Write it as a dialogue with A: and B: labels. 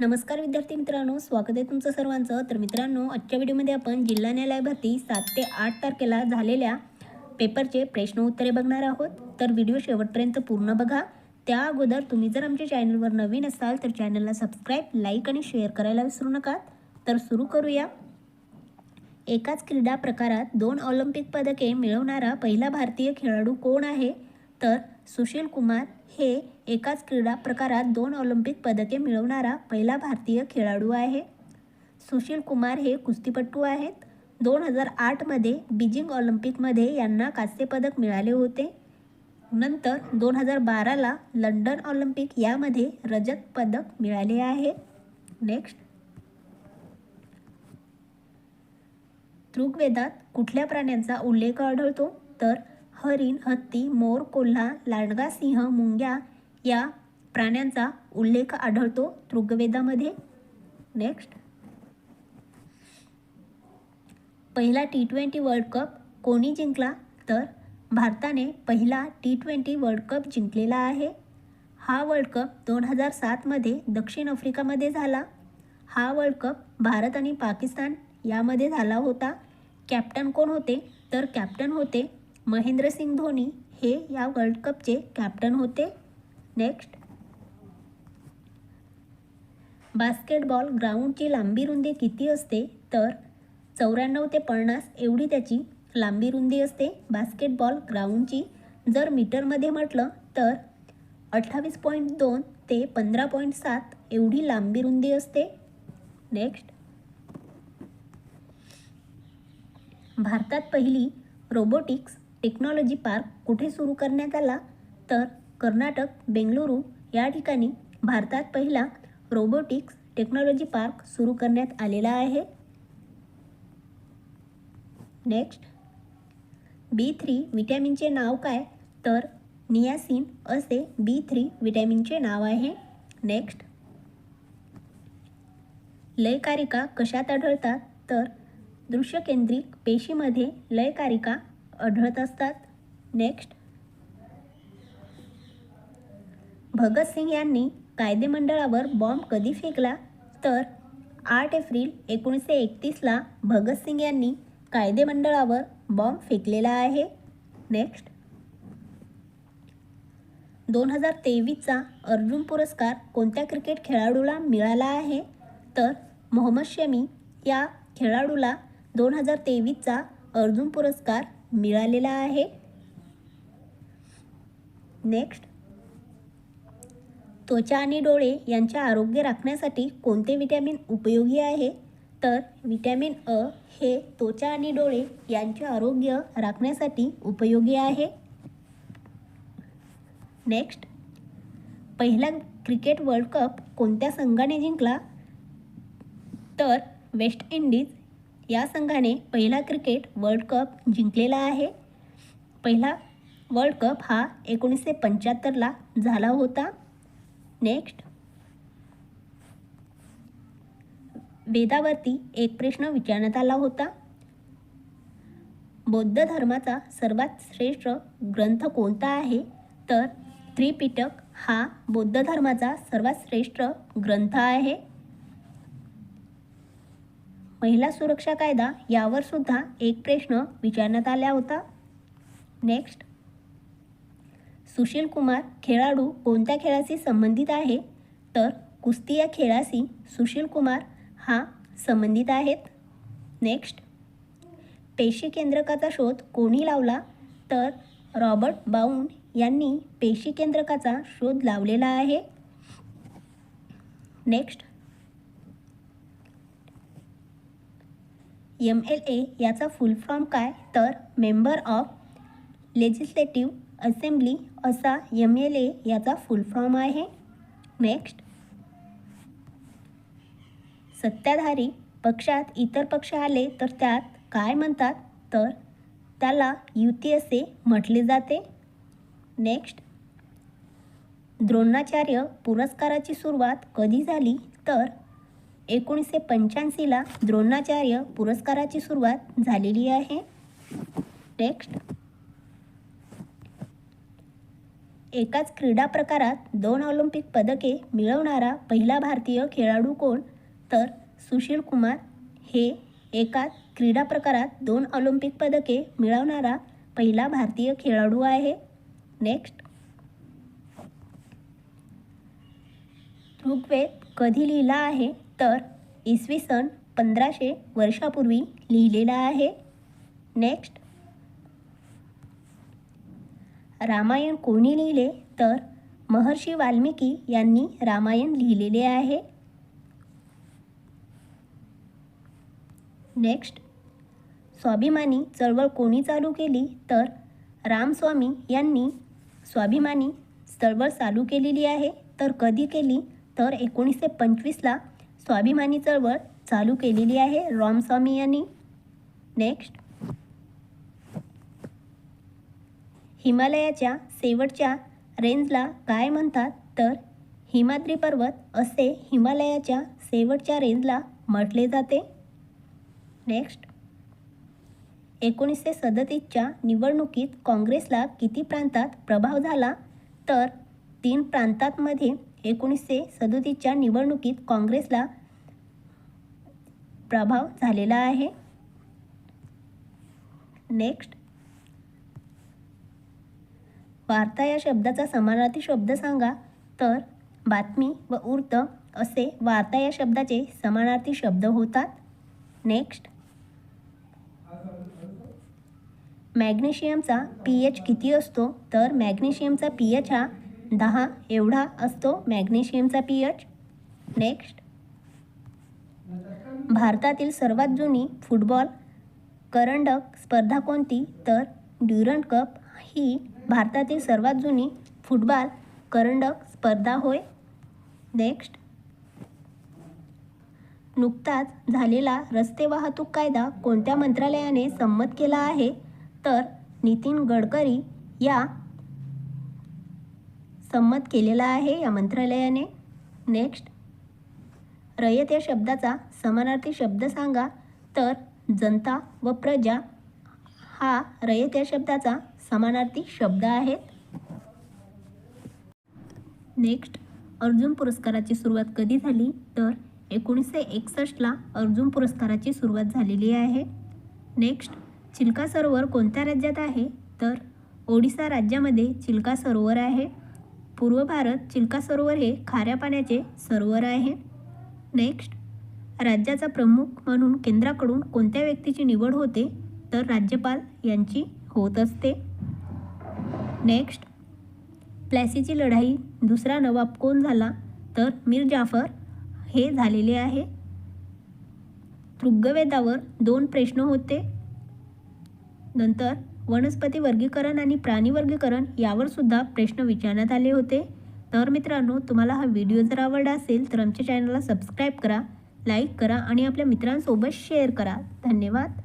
A: नमस्कार विद्यार्थी मित्रांनो स्वागत आहे तुमचं सर्वांचं. तर मित्रांनो आजच्या व्हिडिओमध्ये आपण जिल्हा न्यायालय भरती सात ते आठ तारखेला झालेल्या पेपरचे प्रश्न उत्तरे बघणार आहोत. तर व्हिडिओ शेवटपर्यंत पूर्ण बघा. त्या अगोदर तुम्ही जर आमच्या चॅनलवर नवीन असाल तर चॅनलला सबस्क्राईब लाईक आणि शेअर करायला विसरू नका. तर सुरू करूया. एकाच क्रीडा प्रकारात दोन ऑलिम्पिक पदके मिळवणारा पहिला भारतीय खेळाडू कोण आहे? तर सुशील कुमार हे एकाच क्रीडा प्रकारात दोन ऑलिम्पिक पदके मिळवणारा पहिला भारतीय खेळाडू आहे. सुशील कुमार हे कुस्तीपटू आहेत. दोन हजार आठमध्ये बीजिंग ऑलिम्पिकमध्ये यांना कांस्यपदक मिळाले होते. नंतर दोन हजार बाराला लंडन ऑलिम्पिक यामध्ये रजत पदक मिळाले आहे. नेक्स्ट. ऋग्वेदात कुठल्या प्राण्यांचा उल्लेख आढळतो? तर हरिण हत्ती मोर कोल्हा लांडगा सिंह मुंग्या या प्राण्यांचा उल्लेख आढळतो ऋग्वेदामध्ये. नेक्स्ट पहिला टी ट्वेंटी वर्ल्ड कप कोणी जिंकला? तर भारताने पहिला टी ट्वेंटी वर्ल्ड कप जिंकलेला आहे. हा वर्ल्ड कप दोन हजार सातमध्ये दक्षिण आफ्रिकामध्ये झाला. हा वर्ल्ड कप भारत आणि पाकिस्तान यामध्ये झाला होता. कॅप्टन कोण होते? तर कॅप्टन होते महेंद्रसिंग धोनी हे या वर्ल्ड कपचे कॅप्टन होते. नेक्स्ट बास्केटबॉल ग्राउंडची लांबी रुंदी किती असते? तर चौऱ्याण्णव ते पन्नास एवढी त्याची लांबी रुंदी असते. बास्केटबॉल ग्राउंडची जर मीटरमध्ये म्हटलं तर अठ्ठावीस पॉईंट दोन ते पंधरा पॉईंट सात एवढी लांबी रुंदी असते. नेक्स्ट भारतात पहिली रोबोटिक्स टेक्नॉलॉजी पार्क कुठे सुरू करण्यात आला? तर कर्नाटक बेंगळुरू या ठिकाणी भारतात पहिला रोबोटिक्स टेक्नॉलॉजी पार्क सुरू करण्यात आलेला आहे. नेक्स्ट. बी थ्री विटॅमिनचे नाव काय? तर नियासिन असे बी थ्री विटॅमिनचे नाव आहे. नेक्स्ट. लयकारिका कशात आढळतात? तर दृश्यकेंद्रिक पेशीमध्ये लयकारिका आढळत असतात. नेक्स्ट भगतसिंग यांनी कायदेमंडळावर बॉम्ब कधी फेकला? तर आठ एप्रिल एकोणीसशे एकतीसला भगतसिंग यांनी कायदेमंडळावर बॉम्ब फेकलेला आहे. नेक्स्ट दोन हजार तेवीसचा अर्जुन पुरस्कार कोणत्या क्रिकेट खेळाडूला मिळाला आहे? तर मोहम्मद शमी या खेळाडूला दोन हजार तेवीसचा अर्जुन पुरस्कार मिळालेला आहे. नेक्स्ट त्वचा आणि डोळे यांचे आरोग्य राखण्यासाठी कोणते विटॅमिन उपयोगी आहे? तर विटॅमिन अ हे त्वचा आणि डोळे यांचे आरोग्य राखण्यासाठी उपयोगी आहे. नेक्स्ट पहिला क्रिकेट वर्ल्ड कप कोणत्या संघाने जिंकला? तर वेस्ट इंडिज या संघाने पहिला क्रिकेट वर्ल्ड कप जिंकलेला आहे. पहिला वर्ल्ड कप हा एकोणीसशे पंच्याहत्तरला झाला होता. नेक्स्ट वेदावरती एक प्रश्न विचारण्यात आला होता. बौद्ध धर्माचा सर्वात श्रेष्ठ ग्रंथ कोणता आहे? तर त्रिपिटक हा बौद्ध धर्माचा सर्वात श्रेष्ठ ग्रंथ आहे. महिला सुरक्षा कायदा यावर सुद्धा एक प्रश्न विचारण्यात आला होता. नेक्स्ट सुशील कुमार खेळाडू कोणत्या खेळाशी संबंधित आहे? तर कुस्ती या खेळाशी सुशील कुमार हा संबंधित आहेत. नेक्स्ट पेशी केंद्रकाचा शोध कोणी लावला? तर रॉबर्ट बाऊन यांनी पेशी केंद्रकाचा शोध लावलेला आहे. नेक्स्ट एम एल ए याचा फुल फॉर्म काय? तर मेंबर ऑफ लेजिस्लेटिव्ह असेंब्ली असा एम एल ए याचा फुल फॉर्म आहे. नेक्स्ट. सत्ताधारी पक्षात इतर पक्ष आले तर त्यात काय म्हणतात? तर त्याला युती असे म्हटले जाते. नेक्स्ट. द्रोणाचार्य पुरस्काराची सुरुवात कधी झाली? तर एकोणीसशे पंच्याऐंशीला द्रोणाचार्य पुरस्काराची सुरुवात झालेली आहे. नेक्स्ट एकाच क्रीडा प्रकारात दोन ऑलिम्पिक पदके मिळवणारा पहिला भारतीय खेळाडू कोण? तर सुशील कुमार. हे एकाच क्रीडा प्रकारात दोन ऑलिम्पिक पदके मिळवणारा पहिला भारतीय खेळाडू आहे. नेक्स्ट ऋग्वेद कधी लिहिला आहे? तर इसवी सन पंधराशे वर्षापूर्वी लिहिलेला आहे. नेक्स्ट रामायण कोणी लिहिले? तर महर्षी वाल्मिकी यांनी रामायण लिहिलेले आहे. नेक्स्ट स्वाभिमानी चळवळ कोणी चालू केली? तर रामस्वामी यांनी स्वाभिमानी चळवळ चालू केलेली आहे. तर कधी केली? तर एकोणीसशे पंचवीसला स्वाभिमानी चळवळ चालू केलेली आहे रामस्वामी यांनी. नेक्स्ट हिमालयाच्या शेवटच्या रेंजला काय म्हणतात? तर हिमाद्री पर्वत असे हिमालयाच्या शेवटच्या रेंजला म्हटले जाते. नेक्स्ट एकोणीसशे सदतीसच्या निवडणुकीत काँग्रेसला किती प्रांतात प्रभाव झाला? तर तीन प्रांतांमध्ये एकोणीसशे सदोतीसच्या निवडणुकीत काँग्रेसला प्रभाव झालेला आहे. नेक्स्ट. वार्ता या शब्दाचा समानार्थी शब्द सांगा. तर बातमी व वृत्त असे वार्ता या शब्दाचे समानार्थी शब्द होतात. नेक्स्ट. मॅग्नेशियमचा पी एच किती असतो? तर मॅग्नेशियमचा पी एच हा दहा एवढा असतो मॅग्नेशियमचा पी एच. नेक्स्ट. भारतातील सर्वात जुनी फुटबॉल करंडक स्पर्धा कोणती? तर ड्युरंट कप ही भारतातील सर्वात जुनी फुटबॉल करंडक स्पर्धा होय. नेक्स्ट. नुकताच झालेला रस्ते वाहतूक कायदा कोणत्या मंत्रालयाने संमत केला आहे? तर नितीन गडकरी या संमत केलेला आहे या मंत्रालयाने. नेक्स्ट रयत या शब्दाचा समानार्थी शब्द सांगा. तर जनता व प्रजा हा रयत या शब्दाचा समानार्थी शब्द आहे नेक्स्ट अर्जुन पुरस्काराची सुरुवात कधी झाली? तर एकोणीसशे एकसष्टला अर्जुन पुरस्काराची सुरुवात झालेली आहे. नेक्स्ट चिल्का सरोवर कोणत्या राज्यात आहे? तर ओडिसा राज्यामध्ये चिल्का सरोवर आहे. पूर्व भारत चिल्का सरोवर हे खाऱ्या पाण्याचे सरोवर आहे. नेक्स्ट राज्याचा प्रमुख म्हणून केंद्राकडून कोणत्या व्यक्तीची निवड होते तर राज्यपाल यांची होत असते. नेक्स्ट प्लॅसीची लढाई दुसरा नवाब कोण झाला तर मीर जाफर हे झालेले आहे. ऋग्वेदावर दोन प्रश्न होते. नंतर वनस्पती वर्गीकरण आणि प्राणी वर्गीकरण यावर सुद्धा प्रश्न विचारण्यात आले होते. तर मित्रांनो तुम्हाला हा व्हिडिओ जर आवडला असेल तर आमच्या चॅनलला सबस्क्राईब करा लाईक करा आणि आपल्या मित्रांसोबत शेअर करा. धन्यवाद.